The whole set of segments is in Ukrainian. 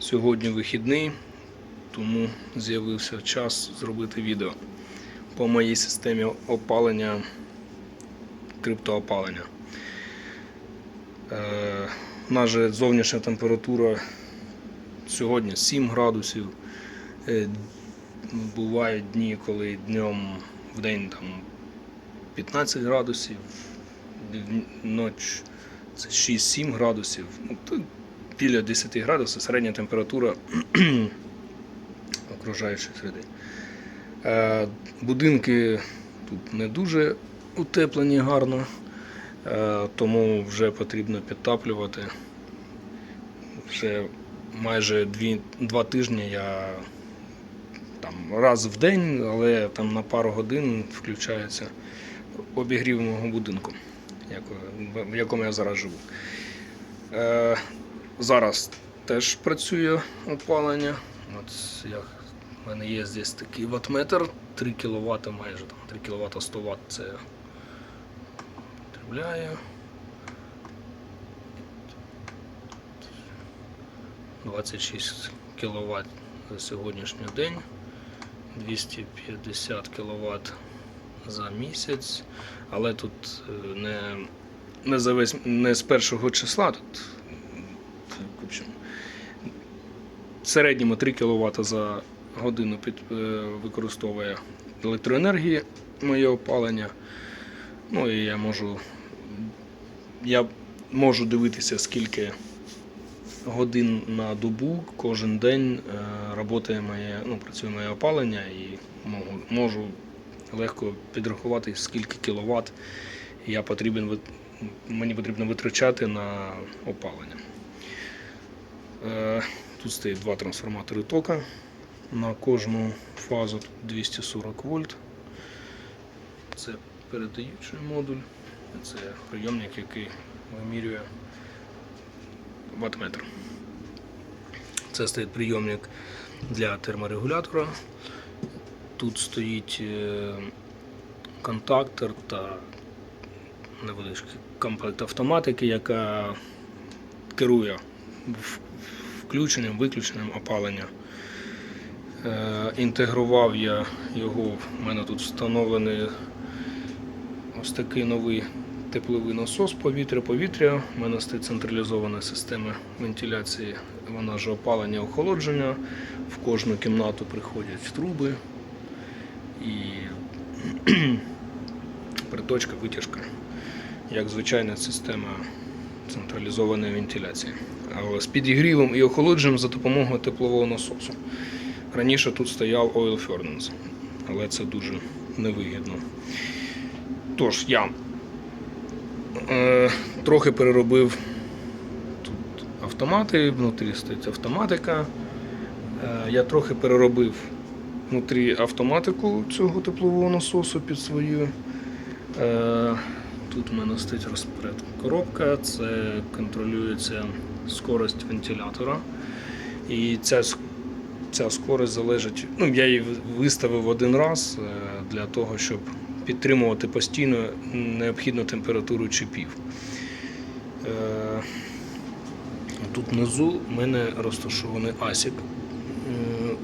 Сьогодні вихідний, тому з'явився час зробити відео по моїй системі опалення, криптоопалення. Е, же зовнішня температура сьогодні 7 градусів. Е, бувають дні, коли днем в день там 15 градусів, ніч це 6-7 градусів. Біля 10 градусів середня температура окружаючої середи. Е, Будинки тут не дуже утеплені гарно, е, тому вже потрібно підтаплювати. Вже майже дві, два тижні я там, раз в день, але там на пару годин включається обігрів мого будинку, в якому я зараз живу. Зараз теж працює опалення. От як в мене є здесь такий ватметр, 3 кВт майже там, 3 кВт 100 Вт це потребляє. 26 кВт за сьогоднішній день, 250 кВт за місяць, але тут е, не, не, за весь, не з першого числа, тут в общем, в середньому 3 кВт за годину під, е, використовує електроенергії моє опалення. Ну і я можу, я можу дивитися, скільки годин на добу кожен день е, роботає моє, ну, працює моє опалення і можу, легко підрахувати, скільки кіловат я потрібен, мені потрібно витрачати на опалення. Тут стоїть два трансформатори тока. На кожну фазу 240 вольт. Це передаючий модуль. Це прийомник, який вимірює ваттметр. Це стоїть прийомник для терморегулятора. Тут стоїть е, контактор та невеличкий комплект автоматики, яка керує включенням, виключенням опалення. Е, Інтегрував я його, в мене тут встановлений ось такий новий тепловий насос повітря-повітря. У мене стоїть централізована система вентиляції, вона ж опалення охолодження. В кожну кімнату приходять труби і приточка, витяжка, як звичайна система централізованої вентиляції. З підігрівом і охолодженням за допомогою теплового насосу. Раніше тут стояв Oil Furnace, але це дуже невигідно. Тож я е, трохи переробив тут автомати, внутрі стоїть автоматика. Е, я трохи переробив внутрі автоматику цього теплового насосу під свою. Е, тут у мене стоїть розпоряд коробка, це контролюється скорость вентилятора. І ця, ця скорость залежить. Ну, я її виставив один раз е, для того, щоб підтримувати постійно необхідну температуру чіпів. Е, Тут внизу в мене розташований асік е,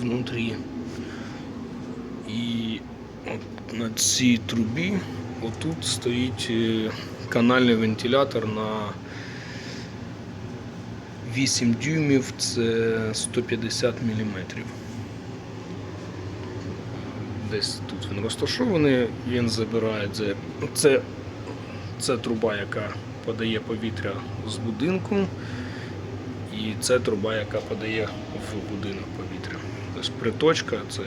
внутрі. І на цій трубі отут стоїть е, канальний вентилятор на 8 дюймів, це 150 мм. Десь тут він розташований, він забирає це. Це, це труба, яка подає повітря з будинку, і це труба, яка подає в будинок повітря. Тобто приточка це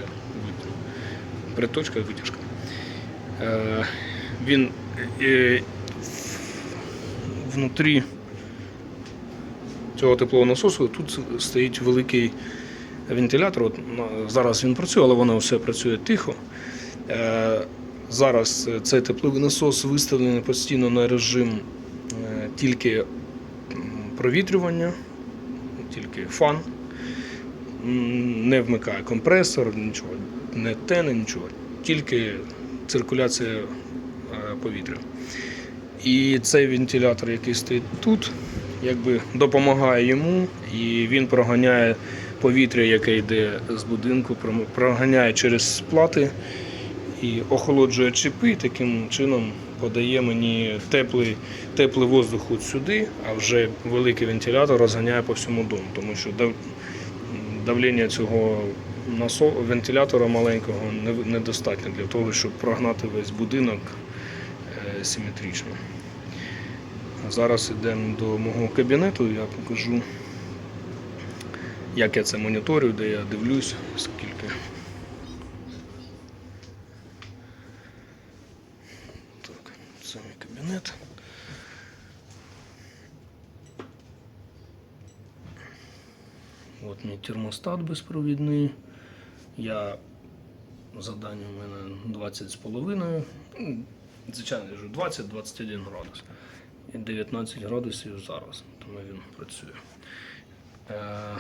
приточка і витяжка. Він е, внутрі цього теплового насосу тут стоїть великий вентилятор. От, зараз він працює, але воно все працює тихо. Е, зараз цей тепловий насос виставлений постійно на режим е, тільки провітрювання, тільки фан. Не вмикає компресор, нічого, не тене, нічого, тільки циркуляція повітря. І цей вентилятор, який стоїть тут, якби допомагає йому, і він проганяє повітря, яке йде з будинку, проганяє через плати і охолоджує чіпи, таким чином подає мені теплий, теплий воздух от сюди, а вже великий вентилятор розганяє по всьому дому, тому що дав- давлення цього вентилятора маленького недостатньо для того, щоб прогнати весь будинок симетрично. Зараз йдемо до мого кабінету, я покажу, як я це моніторю, де я дивлюсь, скільки. Так, це мій кабінет. От мій термостат безпровідний. Я задання у мене 20 з половиною. Ну, Звичайно, я кажу 20-21 градус. І 19 градусів зараз, тому він працює. Е,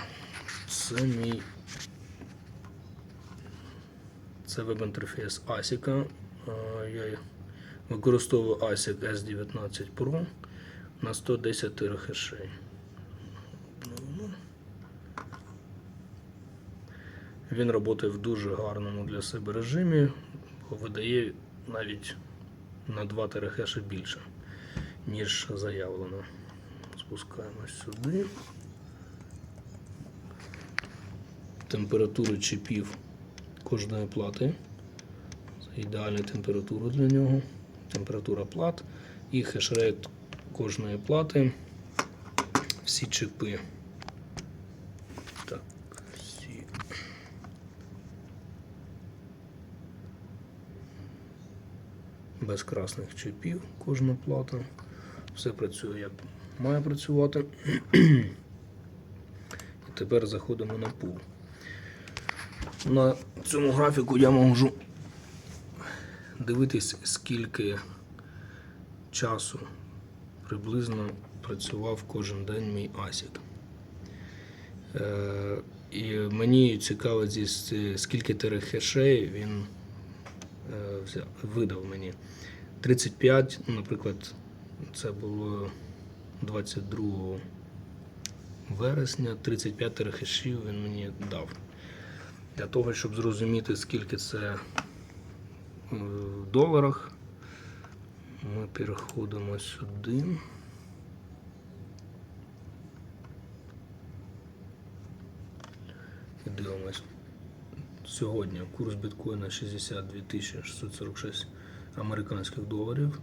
Це мій це веб-інтерфейс ASIC. Е, Я використовую ASIC S19 Pro на 110 терахешей. Ну, Він працює в дуже гарному для себе режимі, видає навіть на 2 терахеші більше, ніж заявлено. Спускаємось сюди. Температури чіпів кожної плати. Це ідеальна температура для нього. Температура плат і хешрейт кожної плати. Всі чіпи. Так, всі. Без красних чіпів кожна плата. Все працює як має працювати. І тепер заходимо на пул. На цьому графіку я можу дивитись, скільки часу приблизно працював кожен день мій асік. Е, і мені цікаво, скільки терахешей він видав мені. 35, ну, наприклад, це було 22 вересня, 35 терахешів він мені дав. Для того, щоб зрозуміти, скільки це е, в доларах, ми переходимо сюди. І дивимось. Сьогодні курс біткоїна 62 646 американських доларів.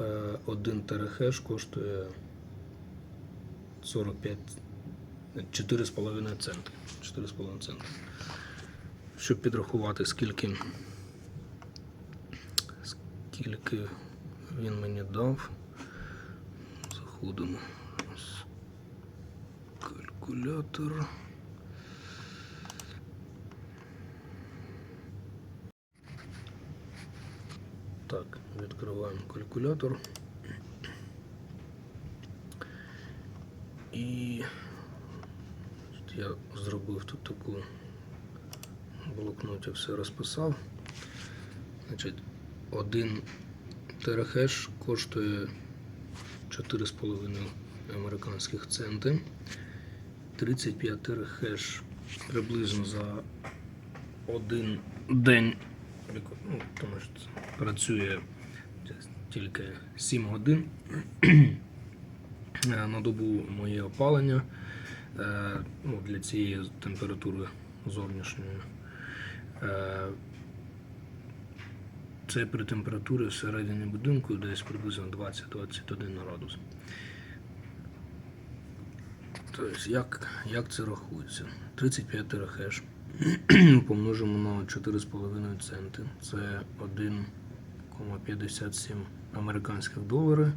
Е, Один терахеш коштує 45 4,5 центи. 4,5 центи. Щоб підрахувати, скільки, скільки він мені дав. Заходимо. Калькулятор. Так, відкриваємо калькулятор. І я зробив тут таку блокноті все розписав. Значить, один терахеш коштує 4,5 американських центи. 35 терахеш приблизно за один день, ну, тому що працює тільки 7 годин. Е, на добу моє опалення е, ну, для цієї температури зовнішньої. Е, Це при температурі всередині будинку десь приблизно 20-21 градус. Тобто, як, як це рахується? 35 терахеш помножимо на 4,5 центи. Це 1,57 американських долари.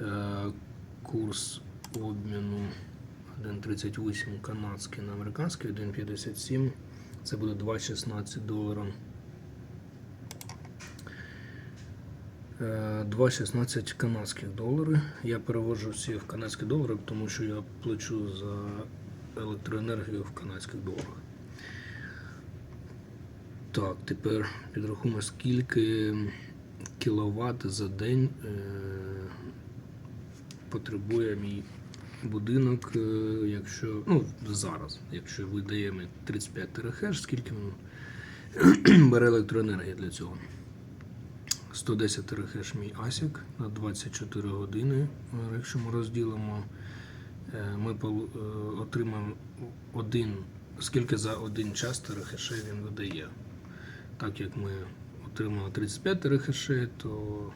Е, Курс обміну 1,38 канадський на американський, 1,57. Це буде 2,16 долара. Е, 2,16 канадських доларів. Я переводжу всі в канадські долари, тому що я плачу за електроенергію в канадських доларах. Так, тепер підрахуємо, скільки кіловат за день е, потребує мій будинок, е, якщо. Ну, зараз, якщо видаємо 35 терахеш, скільки він бере електроенергії для цього? 110 терахеш мій асік на 24 години. Якщо ми розділимо, е, ми е, отримаємо один, скільки за один час терахешей він видає. Так як ми отримали 35 терахешей, то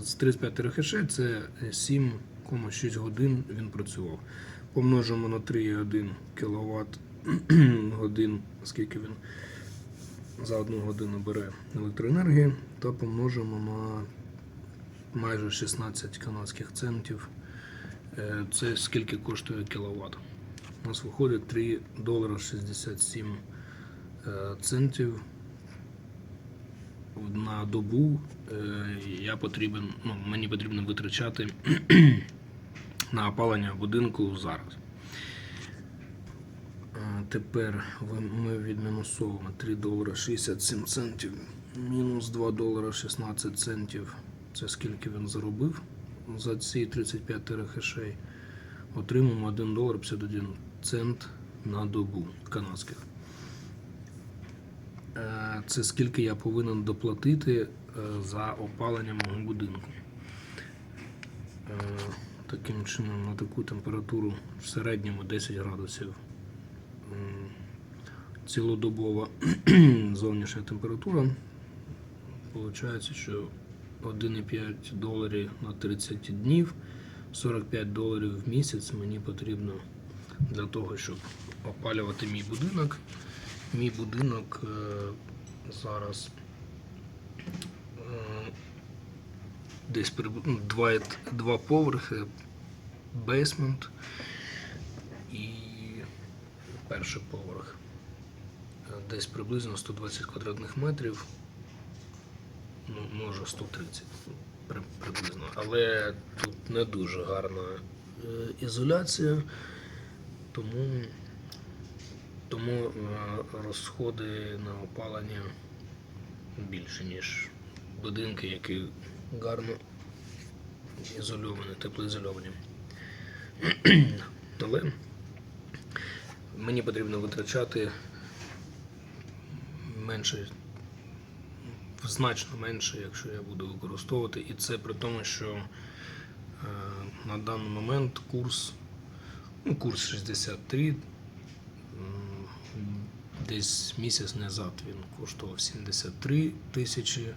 з 35 терахешей це 7,6 годин він працював. Помножимо на 3,1 кВт годин, скільки він за одну годину бере електроенергії, та помножимо на майже 16 канадських центів. Е, Це скільки коштує кіловат. У нас виходить 3 долара 67 е, центів на добу. Е, Я потрібен, ну, мені потрібно витрачати на опалення будинку зараз. Е, Тепер ми відмінусовуємо 3 долара 67 центів, мінус 2 долара 16 центів. Це скільки він заробив за ці 35 терахешей. Отримаємо 1 долар 51 цент на добу канадських. Е, Це скільки я повинен доплатити е, за опалення мого будинку. Е, Таким чином, на таку температуру в середньому 10 градусів цілодобова зовнішня температура. Получається, що 1,5 доларів на 30 днів, 45 доларів в місяць мені потрібно для того, щоб опалювати мій будинок. Мій будинок е, зараз е, десь ну, два, два поверхи, бейсмент і перший поверх. Е, Десь приблизно 120 квадратних метрів, ну, може 130 приблизно. Але тут не дуже гарна ізоляція, тому тому е, розходи на опалення більше, ніж будинки, які гарно ізольовані, теплоізольовані. Але мені потрібно витрачати менше, значно менше, якщо я буду використовувати. І це при тому, що е, на даний момент курс, ну, курс 63, м, десь місяць назад він коштував 73 тисячі.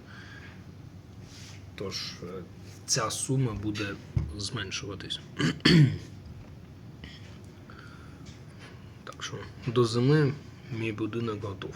Тож е, ця сума буде зменшуватись. Так що до зими мій будинок готов.